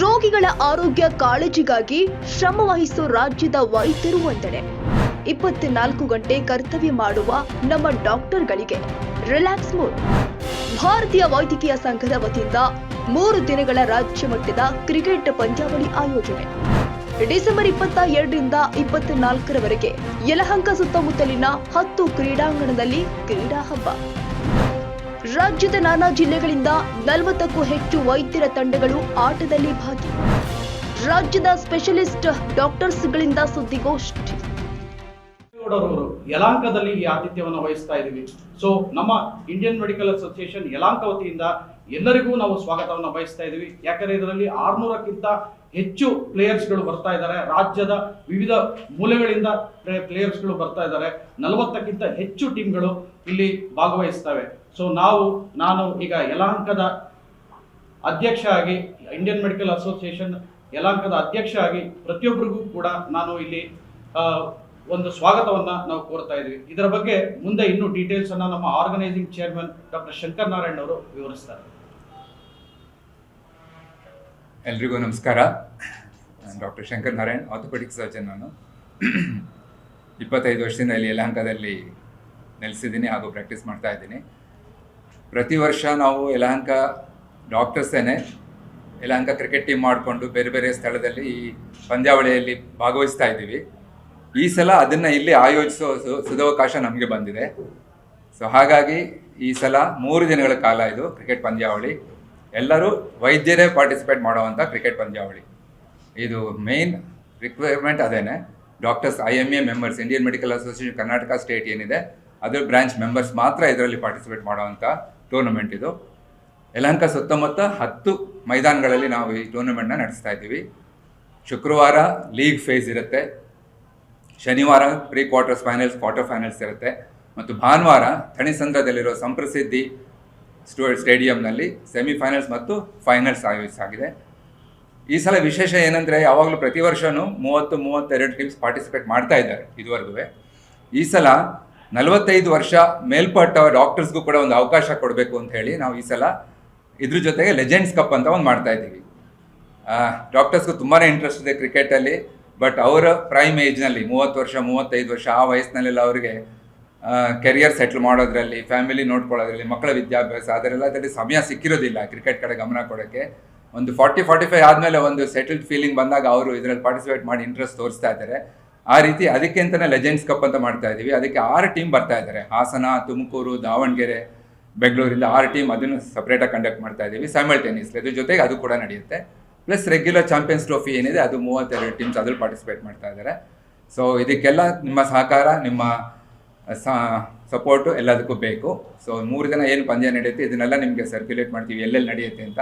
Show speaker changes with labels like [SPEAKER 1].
[SPEAKER 1] ರೋಗಿಗಳ ಆರೋಗ್ಯ ಕಾಳಜಿಗಾಗಿ ಶ್ರಮವಹಿಸೋ ರಾಜ್ಯದ ವೈದ್ಯರು ಒಂದೆಡೆ. ಇಪ್ಪತ್ನಾಲ್ಕು ಗಂಟೆ ಕರ್ತವ್ಯ ಮಾಡುವ ನಮ್ಮ ಡಾಕ್ಟರ್ಗಳಿಗೆ ರಿಲ್ಯಾಕ್ಸ್ ಮೋಡ್. ಭಾರತೀಯ ವೈದ್ಯಕೀಯ ಸಂಘದ ವತಿಯಿಂದ ಮೂರು ದಿನಗಳ ರಾಜ್ಯ ಮಟ್ಟದ ಕ್ರಿಕೆಟ್ ಪಂದ್ಯಾವಳಿ ಆಯೋಜನೆ. ಡಿಸೆಂಬರ್ ಇಪ್ಪತ್ತ ಎರಡರಿಂದ ಇಪ್ಪತ್ನಾಲ್ಕರವರೆಗೆ ಯಲಹಂಕ ಸುತ್ತಮುತ್ತಲಿನ ಹತ್ತು ಕ್ರೀಡಾಂಗಣದಲ್ಲಿ ಕ್ರೀಡಾ ಹಬ್ಬ. ರಾಜ್ಯದ ನಾನಾ ಜಿಲ್ಲೆಗಳಿಂದ ನಲವತ್ತಕ್ಕೂ ಹೆಚ್ಚು ವೈದ್ಯರ ತಂಡಗಳು ಆಟದಲ್ಲಿ ಭಾಗಿ. ರಾಜ್ಯದ ಸ್ಪೆಷಲಿಸ್ಟ್ ಡಾಕ್ಟರ್ಸ್ಗಳಿಂದ ಸುದ್ದಿಗೋಷ್ಠಿ.
[SPEAKER 2] ಯಲಾಂಕದಲ್ಲಿ ಈ ಆತಿಥ್ಯವನ್ನು ವಹಿಸ್ತಾ ಇದ್ದೀವಿ. ಸೊ ನಮ್ಮ ಇಂಡಿಯನ್ ಮೆಡಿಕಲ್ ಅಸೋಸಿಯೇಷನ್ ಯಲಾಂಕ ವತಿಯಿಂದ ಎಲ್ಲರಿಗೂ ನಾವು ಸ್ವಾಗತವನ್ನು ಬಯಸ್ತಾ ಇದ್ದೀವಿ. ಯಾಕಂದ್ರೆ ಇದರಲ್ಲಿ ಆರ್ನೂರಕ್ಕಿಂತ ಹೆಚ್ಚು ಪ್ಲೇಯರ್ಸ್ಗಳು ಬರ್ತಾ ಇದ್ದಾರೆ. ರಾಜ್ಯದ ವಿವಿಧ ಮೂಲೆಗಳಿಂದ ಪ್ಲೇಯರ್ಸ್ಗಳು ಬರ್ತಾ ಇದ್ದಾರೆ. ನಲವತ್ತಕ್ಕಿಂತ ಹೆಚ್ಚು ಟೀಮ್ಗಳು ಇಲ್ಲಿ ಭಾಗವಹಿಸ್ತವೆ. ಸೊ ನಾವು, ನಾನು ಈಗ ಯಲಹಂಕದ ಅಧ್ಯಕ್ಷ ಆಗಿ ಇಂಡಿಯನ್ ಮೆಡಿಕಲ್ ಅಸೋಸಿಯೇಷನ್ ಯಲಹಂಕದ ಅಧ್ಯಕ್ಷ ಆಗಿ ಪ್ರತಿಯೊಬ್ಬರಿಗೂ ಕೂಡ ನಾನು ಇಲ್ಲಿ ಒಂದು ಸ್ವಾಗತವನ್ನು ನಾವು ಕೋರ್ತಾ ಇದ್ದೀವಿ ಇದರ ಬಗ್ಗೆ ಮುಂದೆ ಇನ್ನೂ ಡೀಟೇಲ್ಸ್ ಅನ್ನ ನಮ್ಮ organising chairman doctor Shankar Narayan ಅವರು ವಿವರಿಸ್ತಾರೆ.
[SPEAKER 3] ಎಲ್ರಿಗೂ ನಮಸ್ಕಾರ. Doctor Shankar Narayan orthopaedic surgeon ನಾನು. ಇಪ್ಪತ್ತೈದು ವರ್ಷದಿಂದ ಇಲ್ಲಿ ಯಲಹಂಕದಲ್ಲಿ ನೆಲೆಸಿದ್ದೀನಿ ಹಾಗೂ ಪ್ರಾಕ್ಟೀಸ್ ಮಾಡ್ತಾ ಇದ್ದೀನಿ. ಪ್ರತಿ ವರ್ಷ ನಾವು ಯಲಹಂಕ ಡಾಕ್ಟರ್ಸೇನೆ ಯಲಹಂಕ ಕ್ರಿಕೆಟ್ ಟೀಮ್ ಮಾಡಿಕೊಂಡು ಬೇರೆ ಬೇರೆ ಸ್ಥಳದಲ್ಲಿ ಈ ಪಂದ್ಯಾವಳಿಯಲ್ಲಿ ಭಾಗವಹಿಸ್ತಾ ಇದ್ದೀವಿ. ಈ ಸಲ ಅದನ್ನು ಇಲ್ಲಿ ಆಯೋಜಿಸೋ ಸದವಕಾಶ ನಮಗೆ ಬಂದಿದೆ. ಸೊ ಹಾಗಾಗಿ ಈ ಸಲ ಮೂರು ದಿನಗಳ ಕಾಲ ಇದು ಕ್ರಿಕೆಟ್ ಪಂದ್ಯಾವಳಿ. ಎಲ್ಲರೂ ವೈದ್ಯರೇ ಪಾರ್ಟಿಸಿಪೇಟ್ ಮಾಡುವಂಥ ಕ್ರಿಕೆಟ್ ಪಂದ್ಯಾವಳಿ. ಇದು ಮೇನ್ ರಿಕ್ವೈರ್ಮೆಂಟ್ ಅದೇನೆ. Doctors I M A members Indian Medical Association Karnataka state ಏನಿದೆ, ಅದರ ಬ್ರಾಂಚ್ ಮೆಂಬರ್ಸ್ ಮಾತ್ರ ಇದರಲ್ಲಿ ಪಾರ್ಟಿಸಿಪೇಟ್ ಮಾಡುವಂಥ ಟೂರ್ನಮೆಂಟ್ ಇದು. ಯಲಹಂಕ ಸುತ್ತಮುತ್ತ ಹತ್ತು ಮೈದಾನಗಳಲ್ಲಿ ನಾವು ಈ ಟೂರ್ನಮೆಂಟ್ನ ನಡೆಸ್ತಾ ಇದ್ದೀವಿ. ಶುಕ್ರವಾರ ಲೀಗ್ ಫೇಸ್ ಇರುತ್ತೆ. ಶನಿವಾರ pre quarters finals quarter finals ಇರುತ್ತೆ. ಮತ್ತು ಭಾನುವಾರ ಥಣಿಸಂದ್ರದಲ್ಲಿರೋ ಸಂಪ್ರಸಿದ್ಧಿ ಸ್ಟೋ, ಸ್ಟೇಡಿಯಂನಲ್ಲಿ ಸೆಮಿಫೈನಲ್ಸ್ ಮತ್ತು ಫೈನಲ್ಸ್ ಆಯೋಜಿಸಾಗಿದೆ ಈ ಸಲ ವಿಶೇಷ ಏನಂದರೆ ಯಾವಾಗಲೂ ಪ್ರತಿ ವರ್ಷವೂ ಮೂವತ್ತು, ಮೂವತ್ತೆರಡು ಟೀಮ್ಸ್ ಪಾರ್ಟಿಸಿಪೇಟ್ ಮಾಡ್ತಾ ಇದ್ದಾರೆ ಇದುವರೆಗೂ. ಈ ಸಲ ನಲವತ್ತೈದು ವರ್ಷ ಮೇಲ್ಪಟ್ಟ ಡಾಕ್ಟರ್ಸ್ಗೂ ಕೂಡ ಒಂದು ಅವಕಾಶ ಕೊಡಬೇಕು ಅಂತ ಹೇಳಿ ನಾವು ಈ ಸಲ ಇದ್ರ ಜೊತೆಗೆ ಲೆಜೆಂಡ್ಸ್ ಕಪ್ ಅಂತ ಒಂದು ಮಾಡ್ತಾ ಇದ್ದೀವಿ. ಡಾಕ್ಟರ್ಸ್ಗೂ ತುಂಬಾ ಇಂಟ್ರೆಸ್ಟ್ ಇದೆ ಕ್ರಿಕೆಟಲ್ಲಿ ಬಟ್ ಅವರ ಪ್ರೈಮ್ ಏಜ್ನಲ್ಲಿ ಮೂವತ್ತು ವರ್ಷ, ಮೂವತ್ತೈದು ವರ್ಷ, ಆ ವಯಸ್ಸಿನಲ್ಲೆಲ್ಲ ಅವರಿಗೆ ಕೆರಿಯರ್ ಸೆಟ್ಲ್ ಮಾಡೋದ್ರಲ್ಲಿ ಫ್ಯಾಮಿಲಿ ನೋಡ್ಕೊಳ್ಳೋದ್ರಲ್ಲಿ, ಮಕ್ಕಳ ವಿದ್ಯಾಭ್ಯಾಸ ಅದರೆಲ್ಲ ಅದರಲ್ಲಿ ಸಮಯ ಸಿಕ್ಕಿರೋದಿಲ್ಲ ಕ್ರಿಕೆಟ್ ಕಡೆ ಗಮನ ಕೊಡೋಕ್ಕೆ. ಒಂದು ಫಾರ್ಟಿ ಫಾರ್ಟಿ ಫೈವ್ ಆದಮೇಲೆ ಒಂದು ಸೆಟಲ್ಡ್ ಫೀಲಿಂಗ್ ಬಂದಾಗ ಅವರು ಇದರಲ್ಲಿ ಪಾರ್ಟಿಸಿಪೇಟ್ ಮಾಡಿ ಇಂಟ್ರೆಸ್ಟ್ ತೋರಿಸ್ತಾ ಇದ್ದಾರೆ. ಆ ರೀತಿ ಅದಕ್ಕೆ ಅಂತಲೇ ಲೆಜೆಂಡ್ಸ್ ಕಪ್ ಅಂತ ಮಾಡ್ತಾ ಇದ್ದೀವಿ. ಅದಕ್ಕೆ ಆರು ಟೀಮ್ ಬರ್ತಾ ಇದ್ದಾರೆ. ಹಾಸನ, ತುಮಕೂರು, ದಾವಣಗೆರೆ, ಬೆಂಗಳೂರಿಂದ ಆರು ಟೀಮ್ ಅದನ್ನು ಸಪ್ರೇಟಾಗಿ ಕಂಡಕ್ಟ್ ಮಾಡ್ತಾ ಇದ್ದೀವಿ ಟೆನಿಸ್ ಅದ್ರ ಜೊತೆಗೆ ಅದು ಕೂಡ ನಡೆಯುತ್ತೆ. ಪ್ಲಸ್ ರೆಗ್ಯುಲರ್ ಚಾಂಪಿಯನ್ಸ್ ಟ್ರೋಫಿ ಏನಿದೆ, ಅದು ಮೂವತ್ತೆರಡು ಟೀಮ್ಸ್ ಅದ್ರಲ್ಲಿ ಪಾರ್ಟಿಸಿಪೇಟ್ ಮಾಡ್ತಾ ಇದ್ದಾರೆ. ಸೊ ಇದಕ್ಕೆಲ್ಲ ನಿಮ್ಮ ಸಹಕಾರ, ನಿಮ್ಮ ಸಪೋರ್ಟು ಎಲ್ಲದಕ್ಕೂ ಬೇಕು. ಸೊ ಮೂರು ದಿನ ಏನು ಪಂದ್ಯ ನಡೆಯುತ್ತೆ, ಇದನ್ನೆಲ್ಲ ನಿಮಗೆ ಸರ್ಕ್ಯುಲೇಟ್ ಮಾಡ್ತೀವಿ, ಎಲ್ಲೆಲ್ಲಿ ನಡೆಯುತ್ತೆ ಅಂತ.